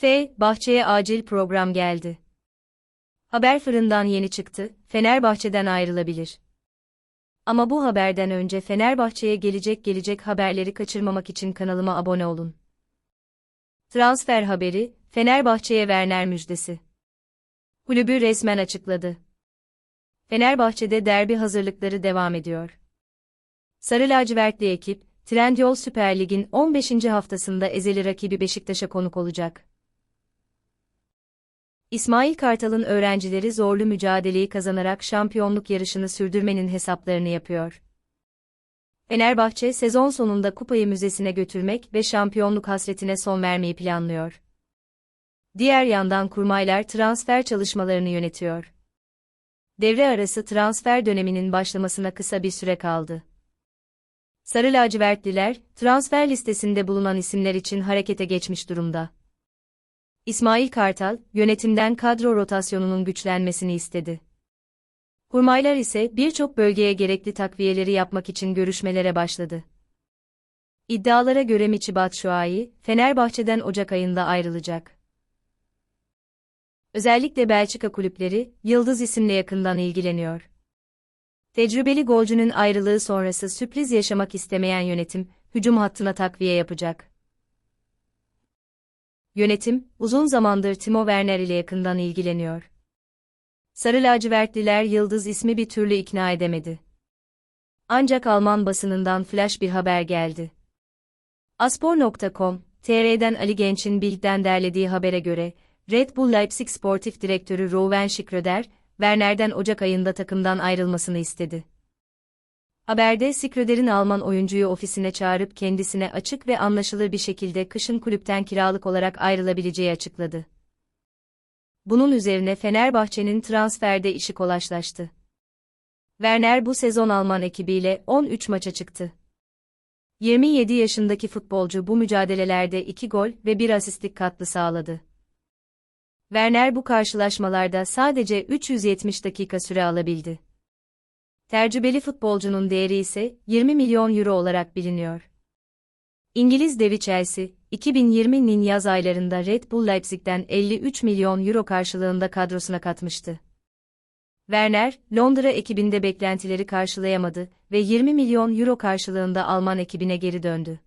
F. Bahçeye acil program geldi. Haber fırından yeni çıktı, Fenerbahçe'den ayrılabilir. Ama bu haberden önce Fenerbahçe'ye gelecek gelecek haberleri kaçırmamak için kanalıma abone olun. Transfer haberi, Fenerbahçe'ye Werner müjdesi. Kulübü resmen açıkladı. Fenerbahçe'de derbi hazırlıkları devam ediyor. Sarı lacivertli ekip, Trendyol Süper Lig'in 15. haftasında ezeli rakibi Beşiktaş'a konuk olacak. İsmail Kartal'ın öğrencileri zorlu mücadeleyi kazanarak şampiyonluk yarışını sürdürmenin hesaplarını yapıyor. Fenerbahçe sezon sonunda kupayı müzesine götürmek ve şampiyonluk hasretine son vermeyi planlıyor. Diğer yandan kurmaylar transfer çalışmalarını yönetiyor. Devre arası transfer döneminin başlamasına kısa bir süre kaldı. Sarı lacivertliler, transfer listesinde bulunan isimler için harekete geçmiş durumda. İsmail Kartal, yönetimden kadro rotasyonunun güçlenmesini istedi. Kurmaylar ise birçok bölgeye gerekli takviyeleri yapmak için görüşmelere başladı. İddialara göre Michi Batshuayi, Fenerbahçe'den Ocak ayında ayrılacak. Özellikle Belçika kulüpleri, Yıldız isimle yakından ilgileniyor. Tecrübeli golcünün ayrılığı sonrası sürpriz yaşamak istemeyen yönetim, hücum hattına takviye yapacak. Yönetim, uzun zamandır Timo Werner ile yakından ilgileniyor. Sarı lacivertliler Yıldız ismi bir türlü ikna edemedi. Ancak Alman basınından flash bir haber geldi. Aspor.com, TR'den Ali Genç'in Bild'den derlediği habere göre, Red Bull Leipzig sportif direktörü Rowan Schröder, Werner'den Ocak ayında takımdan ayrılmasını istedi. Haberde Schröder'in Alman oyuncuyu ofisine çağırıp kendisine açık ve anlaşılır bir şekilde kışın kulüpten kiralık olarak ayrılabileceği açıkladı. Bunun üzerine Fenerbahçe'nin transferde işi kolaşlaştı. Werner bu sezon Alman ekibiyle 13 maça çıktı. 27 yaşındaki futbolcu bu mücadelelerde 2 gol ve 1 asistlik katkı sağladı. Werner bu karşılaşmalarda sadece 370 dakika süre alabildi. Tecrübeli futbolcunun değeri ise 20 milyon euro olarak biliniyor. İngiliz devi Chelsea, 2020'nin yaz aylarında Red Bull Leipzig'ten 53 milyon euro karşılığında kadrosuna katmıştı. Werner, Londra ekibinde beklentileri karşılayamadı ve 20 milyon euro karşılığında Alman ekibine geri döndü.